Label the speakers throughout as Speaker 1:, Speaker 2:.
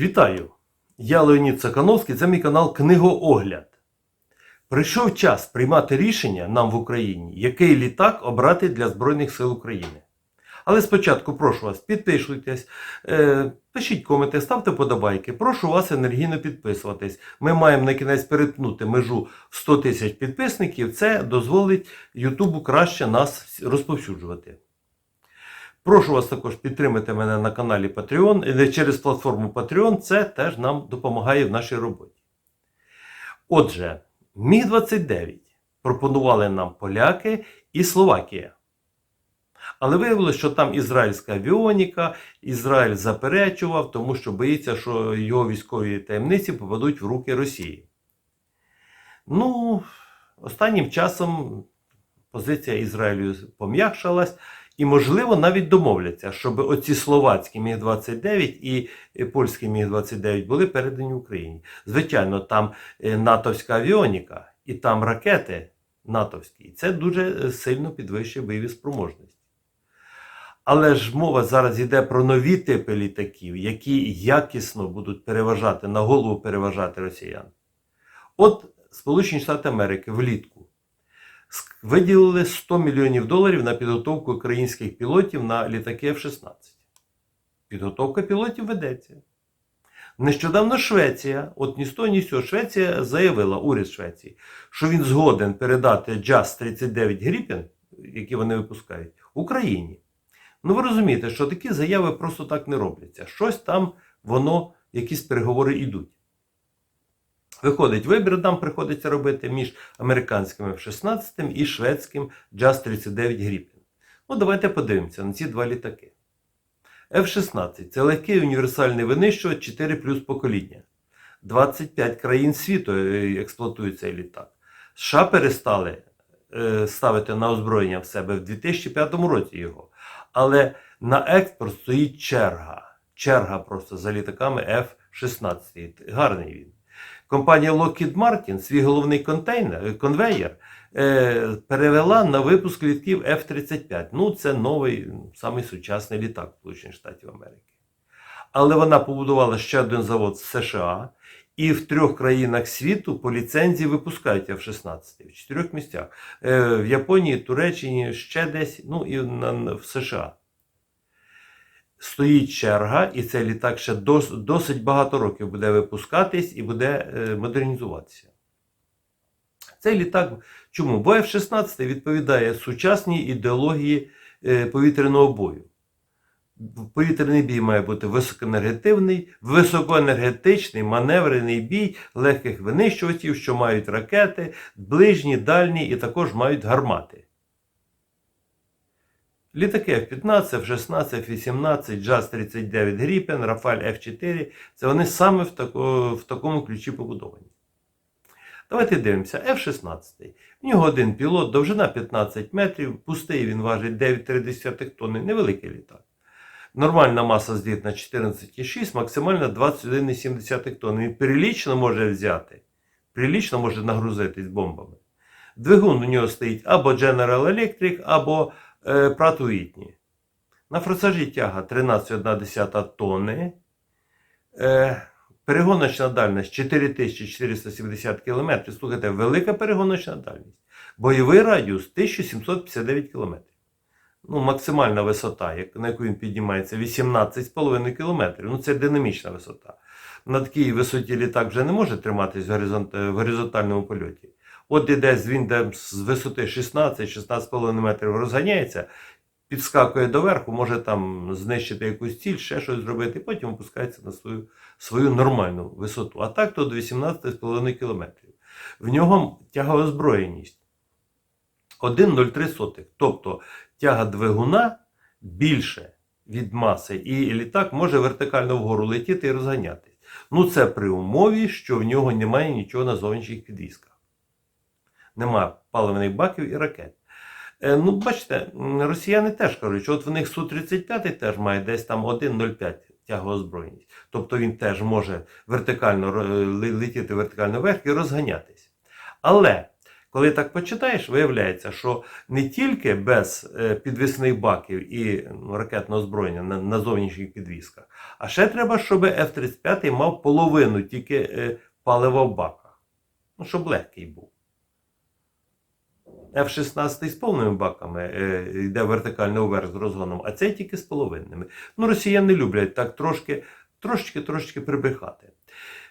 Speaker 1: Вітаю! Я Леонід Цакановський, це мій канал Книгоогляд. Прийшов час приймати рішення нам в Україні, який літак обрати для Збройних сил України. Але спочатку прошу вас, підписуйтесь, е, пишіть коменти, ставте подобайки. Прошу вас енергійно підписуватись. Ми маємо на кінець перетнути межу 100 тисяч підписників. Це дозволить Ютубу краще нас розповсюджувати. Прошу вас також підтримати мене на каналі Patreon через платформу Patreon. Це теж нам допомагає в нашій роботі. Отже, Міг-29 пропонували нам поляки і Словакія. Але виявилося, що там ізраїльська авіоніка, Ізраїль заперечував, тому що боїться, що його військові таємниці попадуть в руки Росії. Ну, останнім часом позиція Ізраїлю пом'якшалась. І, можливо, навіть домовляться, щоб оці словацькі Міг-29 і польські Міг-29 були передані Україні. Звичайно, там е, натовська авіоніка і там ракети натовські. І це дуже сильно підвищує бойові спроможності. Але ж мова зараз йде про нові типи літаків, які якісно будуть переважати, на голову переважати росіян. От Сполучені Штати Америки влітку виділили 100 мільйонів доларів на підготовку українських пілотів на літаки F-16. Підготовка пілотів ведеться. Нещодавно Швеція, от ні з того, ні з Швеція заявила, уряд Швеції, що він згоден передати JAS 39 Gripen, які вони випускають, Україні. Ну ви розумієте, що такі заяви просто так не робляться. Щось там, воно, якісь переговори йдуть. Виходить, вибір нам приходиться робити між американським F-16 і шведським JAS 39 Gripen. Ну, давайте подивимося на ці два літаки. F-16 це легкий універсальний винищувач 4 плюс покоління. 25 країн світу е, експлуатують цей літак. США перестали е, ставити на озброєння в себе в 2005 році його. Але на експорт стоїть черга. Черга просто за літаками F-16. Гарний він. Компанія Lockheed Martin свій головний контейнер, конвейер е, перевела на випуск літків F-35. Ну, це новий, самий сучасний літак Сполучених Штатів Америки. Але вона побудувала ще один завод в США, і в трьох країнах світу по ліцензії випускають F-16 в чотирьох місцях: е, в Японії, Туреччині, ще десь, ну і в США. Стоїть черга, і цей літак ще дос, досить багато років буде випускатись і буде е, модернізуватися. Цей літак чому? Бо F-16 відповідає сучасній ідеології е, повітряного бою. Повітряний бій має бути високоенергетивний, високоенергетичний, маневрений бій легких винищувачів, що мають ракети, ближні, дальні і також мають гармати. Літаки F-15, F-16, F-18, JAS 39 Gripen, Rafale F4 це вони саме в, тако, в такому ключі побудовані. Давайте дивимося. F-16. В нього один пілот, довжина 15 метрів, пустий він важить 9,3 тонни, невеликий літак. Нормальна маса злітна 14,6, максимальна 21,7 тонни. Він прилічно може взяти, прилічно може нагрузитись бомбами. Двигун у нього стоїть або General Electric, або е, Pratt Whitney. На форсажі тяга 13,1 тонни. Е, перегоночна дальність 4470 км. Слухайте, велика перегоночна дальність. Бойовий радіус 1759 км. Ну, максимальна висота, на яку він піднімається, 18,5 км. Ну, це динамічна висота. На такій висоті літак вже не може триматись в горизонтальному польоті. От і десь він з висоти 16-16,5 метрів розганяється, підскакує доверху, може там знищити якусь ціль, ще щось зробити, і потім опускається на свою свою нормальну висоту. А так то до 18,5 км. В нього тягаозброєність 1,03. Тобто тяга двигуна більше від маси, і літак може вертикально вгору летіти і розганятись. Ну, це при умові, що в нього немає нічого на зовнішніх підвісках. Нема паливних баків і ракет. Е, ну, бачите, росіяни теж кажуть, що от в них Су-35 теж має десь там 1,05 тягоозброєність. Тобто він теж може вертикально летіти вертикально вверх і розганятись. Але Коли так почитаєш, виявляється, що не тільки без е, підвісних баків і ну, ракетного озброєння на, на зовнішніх підвісках, а ще треба, щоб F-35 мав половину тільки е, палива в баках. Ну, щоб легкий був. F-16 з повними баками е, йде вертикально вверх з розгоном, а цей тільки з половинними. Ну, росіяни люблять так трошки, трошечки, трошечки прибрехати.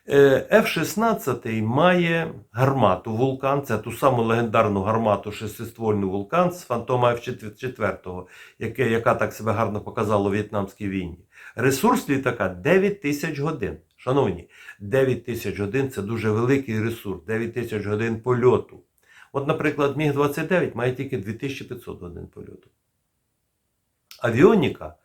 Speaker 1: Е, F-16 має гармату вулкан, це ту саму легендарну гармату шестиствольну вулкан з фантома F4, яке, яка так себе гарно показала у В'єтнамській війні. Ресурс літака 9 тисяч годин. Шановні, 9 тисяч годин це дуже великий ресурс, 9 тисяч годин польоту. От, наприклад, Міг-29 має тільки 2500 годин польоту. Авіоніка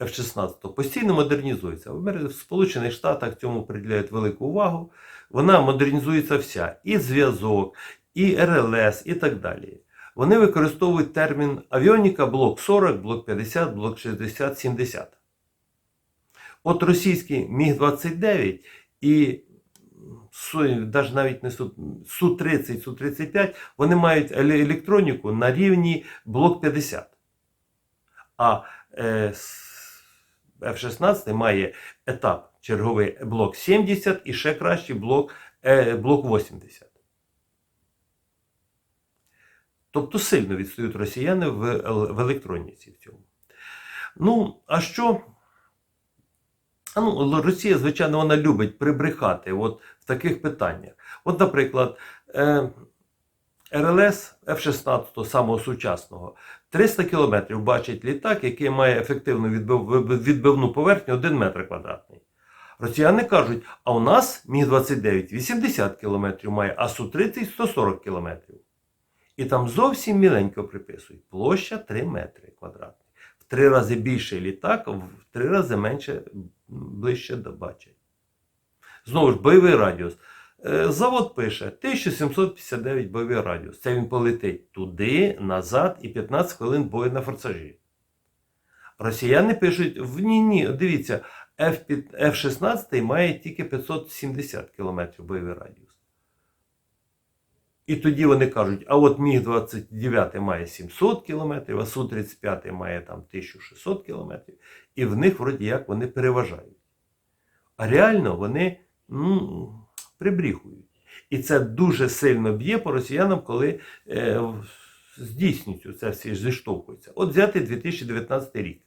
Speaker 1: F-16 постійно модернізується. В Сполучених Штатах цьому приділяють велику увагу. Вона модернізується вся. І зв'язок, і РЛС, і так далі. Вони використовують термін авіоніка блок 40, блок 50, блок 60, 70. От російський Міг-29 і навіть не Су- Су-30, Су-35, вони мають електроніку на рівні блок 50. А е, с- F-16 має етап черговий блок 70 і ще кращий блок, е, блок 80. Тобто сильно відстають росіяни в електроніці в цьому. Ну, а що? Ну, Росія, звичайно, вона любить прибрехати от в таких питаннях. От, наприклад, е, РЛС F-16 самого сучасного 300 кілометрів бачить літак, який має ефективну відбив- відбивну поверхню 1 метр квадратний. Росіяни кажуть, а у нас Міг-29 80 кілометрів має, а Су-30 140 кілометрів. І там зовсім міленько приписують. Площа 3 метри квадратні. Три рази більший літак, в три рази менше ближче до бачить. Знову ж, бойовий радіус. Е, Завод пише 1759 бойовий радіус. Це він полетить туди, назад і 15 хвилин бою на форсажі. Росіяни пишуть: в ні, ні, дивіться, F-16 має тільки 570 км бойовий радіус. І тоді вони кажуть, а от Міг-29 має 700 км, а Су-35 має там 1600 км, і в них вроді як вони переважають. А реально вони ну, прибріхують. І це дуже сильно б'є по росіянам, коли е, в- це всі зіштовхуються. От взяти 2019 рік.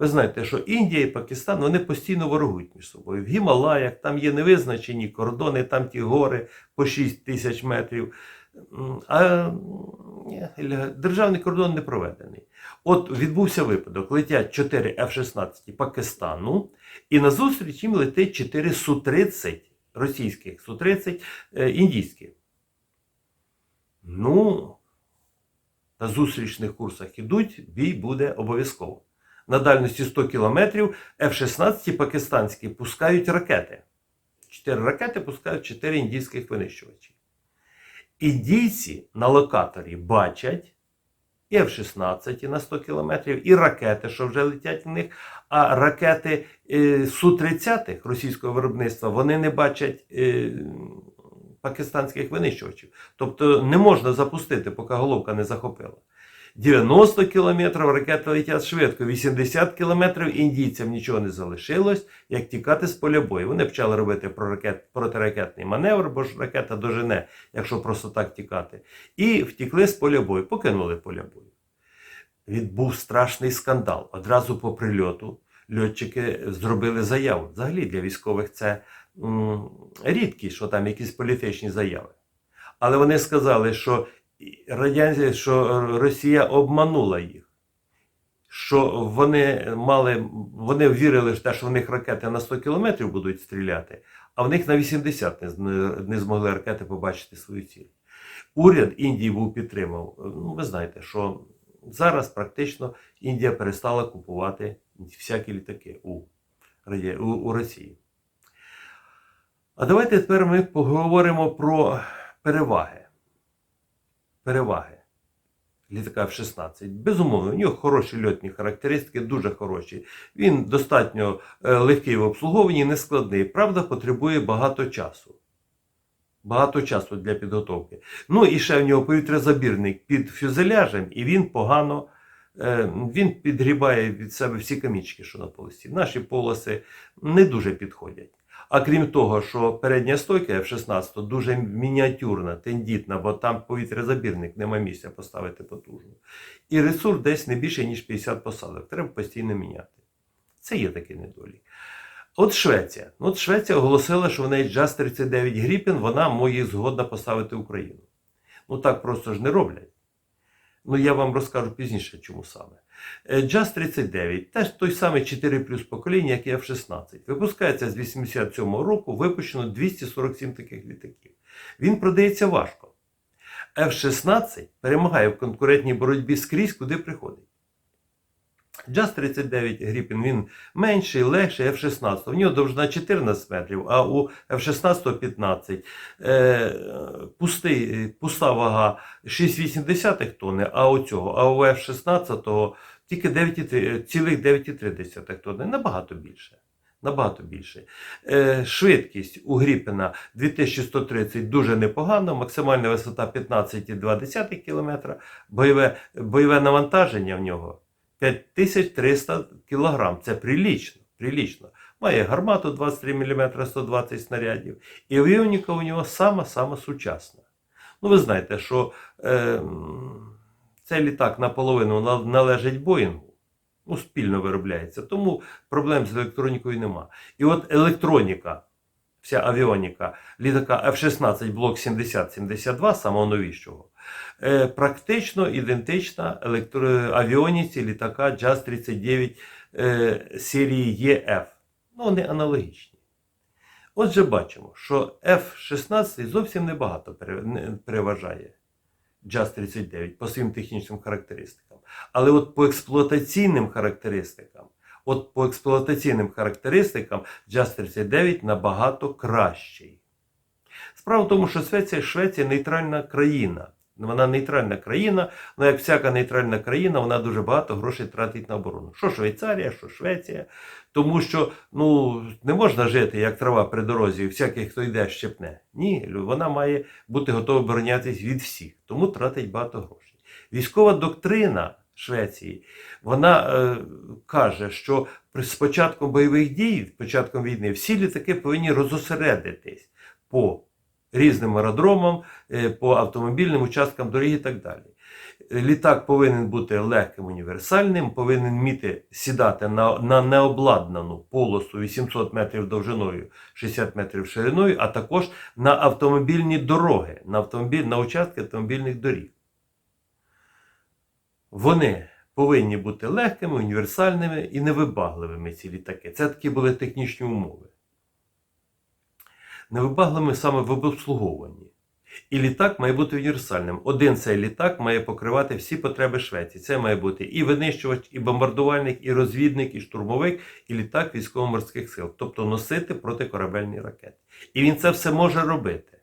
Speaker 1: Ви знаєте, що Індія і Пакистан вони постійно ворогують між собою. В Гімалаях там є невизначені кордони, там ті гори по 6 тисяч метрів. А державний кордон не проведений. От відбувся випадок: летять 4 F-16 Пакистану, і назустріч їм летить 4 Су-30 російських, Су-30 е, індійських. Ну, на зустрічних курсах ідуть, бій буде обов'язково. На дальності 100 кілометрів F-16 пакистанські пускають ракети. Чотири ракети пускають 4 індійських винищувачі. Індійці на локаторі бачать і F-16 на 100 кілометрів, і ракети, що вже летять в них. А ракети е, Су-30 російського виробництва вони не бачать е, пакистанських винищувачів. Тобто не можна запустити, поки головка не захопила. 90 кілометрів ракети летять швидко, 80 кілометрів індійцям нічого не залишилось, як тікати з поля бою. Вони почали робити проракет- протиракетний маневр, бо ж ракета дожене, якщо просто так тікати. І втікли з поля бою, покинули поля бою. Відбув страшний скандал. Одразу по прильоту льотчики зробили заяву. Взагалі для військових це рідкість, що там якісь політичні заяви. Але вони сказали, що радянці, що Росія обманула їх. Що вони мали, вони вірили в те, що в них ракети на 100 кілометрів будуть стріляти, а в них на 80 не, не змогли ракети побачити свою ціль. Уряд Індії був підтримав. Ну, ви знаєте, що зараз практично Індія перестала купувати всякі літаки у, у, у Росії. А давайте тепер ми поговоримо про переваги. Переваги літака F-16. Безумовно, у нього хороші льотні характеристики, дуже хороші. Він достатньо е, легкий в обслуговуванні, нескладний. Правда, потребує багато часу. Багато часу для підготовки. Ну і ще в нього повітрязабірник під фюзеляжем, і він погано е, він підгрібає від себе всі камічки, що на полосі. Наші полоси не дуже підходять. А крім того, що передня стойка F-16 дуже мініатюрна, тендітна, бо там повітрязабірник, нема місця поставити потужну. І ресурс десь не більше, ніж 50 посадок. Треба постійно міняти. Це є такий недолік. От Швеція. От Швеція оголосила, що в неї JAS 39 Gripen, вона може згодна поставити Україну. Ну так просто ж не роблять. Ну я вам розкажу пізніше, чому саме. Е, JAS 39 теж той самий 4 плюс покоління, як і F-16. Випускається з 87-го року, випущено 247 таких літаків. Він продається важко. F-16 перемагає в конкурентній боротьбі скрізь, куди приходить. JAS 39 Gripen він менший, легший F-16. У нього довжина 14 метрів, а у F-16 15. Е, пустий, пуста вага 6,8 тонни, а у цього, а у F-16 тільки 9,3 тонни. Набагато більше. Набагато більше. Е, швидкість у Гріпена 2130 дуже непогано, максимальна висота 15,2 км, бойове, бойове навантаження в нього 5300 кг. Це прилічно. прилічно. Має гармату 23 мм 120 снарядів. І авіоніка у нього сама-сама сучасна. Ну, ви знаєте, що е, цей літак наполовину належить Боїнгу. Ну, спільно виробляється. Тому проблем з електронікою нема. І от електроніка, вся авіоніка літака F-16 блок 70-72, самого новішого, практично ідентична авіоніці літака JAS 39 е, серії ЄФ. Ну, вони аналогічні. Отже, бачимо, що F-16 зовсім небагато переважає JAS 39 по своїм технічним характеристикам. Але от по експлуатаційним характеристикам, от по експлуатаційним характеристикам JAS 39 набагато кращий. Справа в тому, що Швеція, Швеція нейтральна країна. Вона нейтральна країна, але як всяка нейтральна країна, вона дуже багато грошей тратить на оборону. Що Швейцарія, що Швеція. Тому що ну, не можна жити як трава при дорозі, всякий, хто йде, щепне. Ні, вона має бути готова оборонятися від всіх, тому тратить багато грошей. Військова доктрина Швеції вона е, каже, що з початком бойових дій, з початком війни, всі літаки повинні розосередитись по різним аеродромам, е, по автомобільним участкам дороги і так далі. Літак повинен бути легким універсальним, повинен вміти сідати на, на необладнану полосу 800 метрів довжиною, 60 метрів шириною, а також на автомобільні дороги, на, автомобіль, на участки автомобільних доріг. Вони повинні бути легкими, універсальними і невибагливими ці літаки. Це такі були технічні умови. Невибагливими саме в обслуговуванні. І літак має бути універсальним. Один цей літак має покривати всі потреби Швеції. Це має бути і винищувач, і бомбардувальник, і розвідник, і штурмовик, і літак військово-морських сил, тобто носити протикорабельні ракети. І він це все може робити.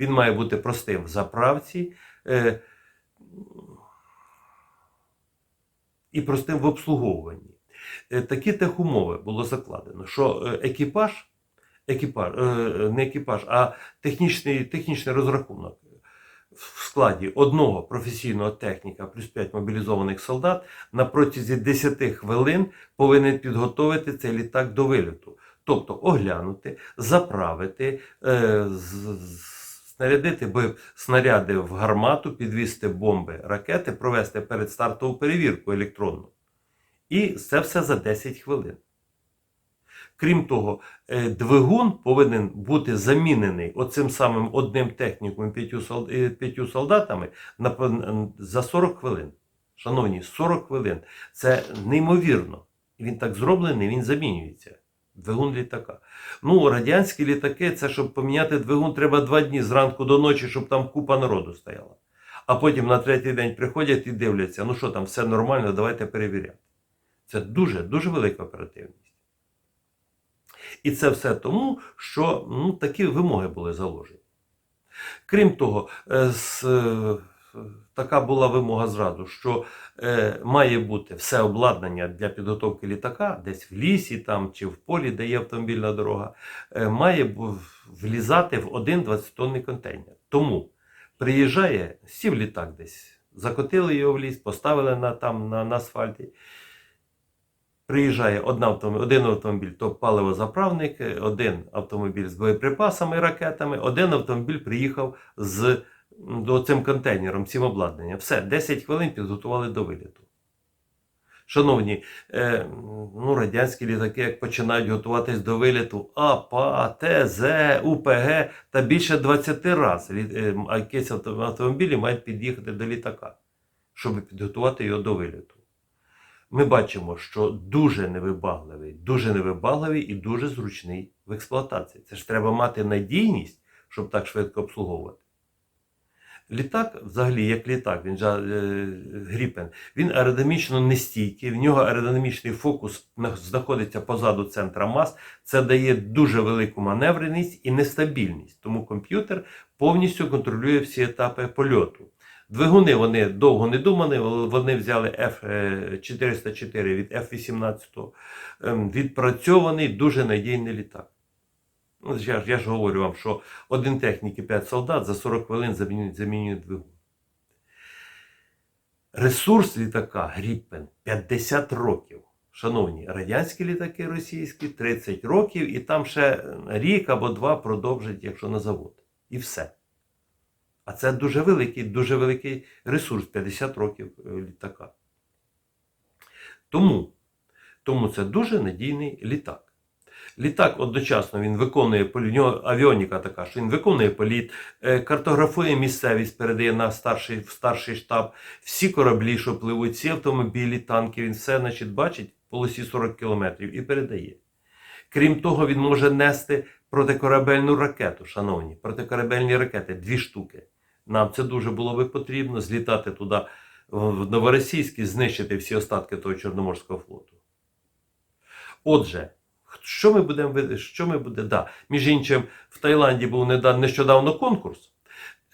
Speaker 1: Він має бути простим в заправці е, і простим в обслуговуванні. Е, такі техумови було закладено, що е, екіпаж екіпаж, е, не екіпаж, а технічний, технічний розрахунок в складі одного професійного техніка плюс 5 мобілізованих солдат на протязі 10 хвилин повинен підготовити цей літак до вильоту. Тобто оглянути, заправити, е, снарядити бо- снаряди в гармату, підвісти бомби, ракети, провести передстартову перевірку електронну. І це все за 10 хвилин. Крім того, е, двигун повинен бути замінений оцим самим одним техніком п'ятью сол- е, солдатами за 40 хвилин. Шановні, 40 хвилин. Це неймовірно. Він так зроблений, він замінюється. Двигун літака. Ну, радянські літаки, це щоб поміняти двигун, треба два дні зранку до ночі, щоб там купа народу стояла. А потім на третій день приходять і дивляться, ну що там, все нормально, давайте перевіряти. Це дуже, дуже велика оперативність. І це все тому, що ну, такі вимоги були заложені. Крім того, е, з е, така була вимога зразу, що е, має бути все обладнання для підготовки літака, десь в лісі там, чи в полі, де є автомобільна дорога, е, має влізати в один 20-тонний контейнер. Тому приїжджає, сів літак десь, закотили його в ліс, поставили на, там, на, на асфальті. Приїжджає один автомобіль, то паливозаправник, один автомобіль з боєприпасами ракетами, один автомобіль приїхав з до цим контейнером, цим обладнанням. Все, 10 хвилин підготували до виліту. Шановні, е, ну, радянські літаки, як починають готуватись до виліту, АПА, ТЗ, УПГ та більше 20 разів е, якісь автомобілі мають під'їхати до літака, щоб підготувати його до виліту. Ми бачимо, що дуже невибагливий, дуже невибагливий і дуже зручний в експлуатації. Це ж треба мати надійність, щоб так швидко обслуговувати. Літак, взагалі, як літак, він же е, Гріпен, він аеродинамічно нестійкий, в нього аеродинамічний фокус знаходиться позаду центра мас. Це дає дуже велику маневреність і нестабільність. Тому комп'ютер повністю контролює всі етапи польоту. Двигуни вони довго не думали, вони взяли F404 від F-18, ем, відпрацьований, дуже надійний літак. Ну, я, ж- я ж говорю вам, що один технік і 5 солдат за 40 хвилин замінюють, замінюють двигун. Ресурс літака Гріппен 50 років. Шановні, радянські літаки російські 30 років, і там ще рік або два продовжать, якщо на завод. І все. А це дуже великий, дуже великий ресурс 50 років е, літака. Тому, тому це дуже надійний літак. Літак одночасно він виконує авіоніка така, що він виконує політ, е, картографує місцевість, передає на старший, в старший штаб, всі кораблі, що пливуть, всі автомобілі, танки, він все значить, бачить в полосі 40 кілометрів і передає. Крім того, він може нести протикорабельну ракету, шановні, протикорабельні ракети, дві штуки. Нам це дуже було би потрібно злітати туди в Новоросійськ і знищити всі остатки того Чорноморського флоту. Отже, що ми будемо що ми буде? Да. Між іншим, в Таїланді був нещодавно конкурс.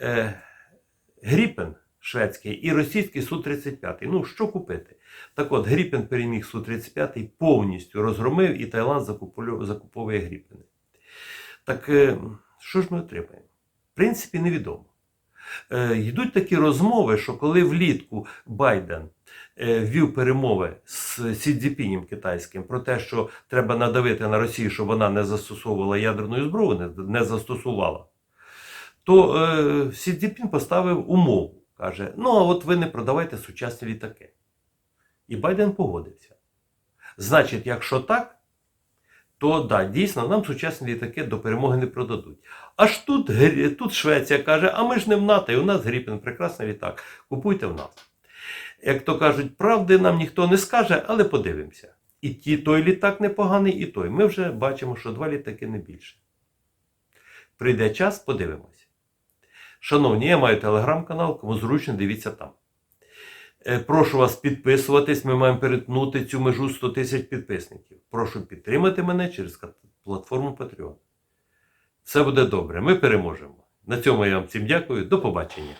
Speaker 1: Е, Гріпен шведський і російський Су-35. Ну, що купити? Так от, Гріпен переміг Су-35, повністю розгромив, і Таїланд закуповує Гріпени. Так е, що ж ми отримаємо? В принципі, невідомо. Е, йдуть такі розмови, що коли влітку Байден е, вів перемови з Сі Цзіпінем китайським про те, що треба надавити на Росію, щоб вона не застосовувала ядерну зброю, не, застосувала, то е, Сі Цзіпін поставив умову. Каже: ну, а от ви не продавайте сучасні літаки. І Байден погодився. Значить, якщо так, то да, дійсно нам сучасні літаки до перемоги не продадуть. Аж тут, тут Швеція каже, а ми ж не в НАТО, і у нас Гріпен, прекрасний літак. Купуйте в нас. Як то кажуть, правди нам ніхто не скаже, але подивимося. І ті, той літак непоганий, і той. Ми вже бачимо, що два літаки не більше. Прийде час, подивимося. Шановні, я маю телеграм-канал, кому зручно, дивіться там. Е, Прошу вас підписуватись, ми маємо перетнути цю межу 100 тисяч підписників. Прошу підтримати мене через платформу Patreon. Все буде добре, ми переможемо. На цьому я вам всім дякую. До побачення.